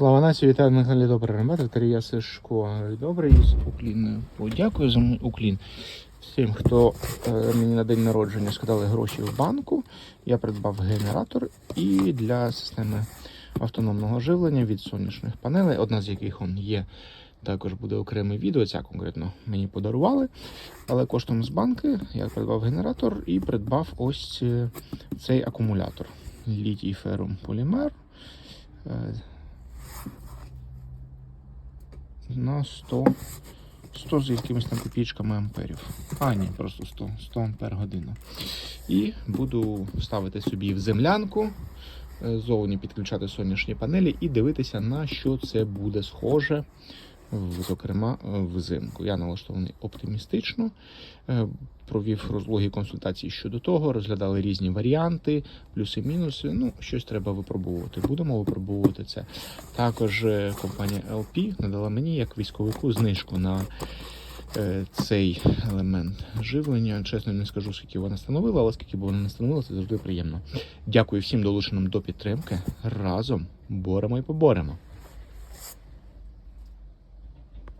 Слава нації, вітаю на каналі Добрий Ремет, Вікторія Сишко. Добрий з уклінною. Дякую за уклін всім, хто е, мені на день народження скидали гроші в банку. Я придбав генератор і для системи автономного живлення від сонячних панелей, одна з яких он є. Також буде окреме відео, ця конкретно мені подарували. Але коштом з банки я придбав генератор і придбав ось е, цей акумулятор. Літій ферум полімер. На 100, 100 з якимись там копійками амперів. А, ні, просто 100, 100 ампер година. І буду ставити собі в землянку, е, зовні підключати сонячні панелі і дивитися, на що це буде схоже, зокрема е, взимку. Я налаштований оптимістично. е, Провів розлогі консультації щодо того, розглядали різні варіанти, плюси-мінуси. Ну, щось треба випробовувати. Будемо випробовувати це. Також е, компанія LP надала мені як військовику знижку на цей елемент живлення. Чесно, не скажу, скільки вона становила, але скільки б вона не становила, це завжди приємно. Дякую всім долученим до підтримки. Разом боремо і поборемо.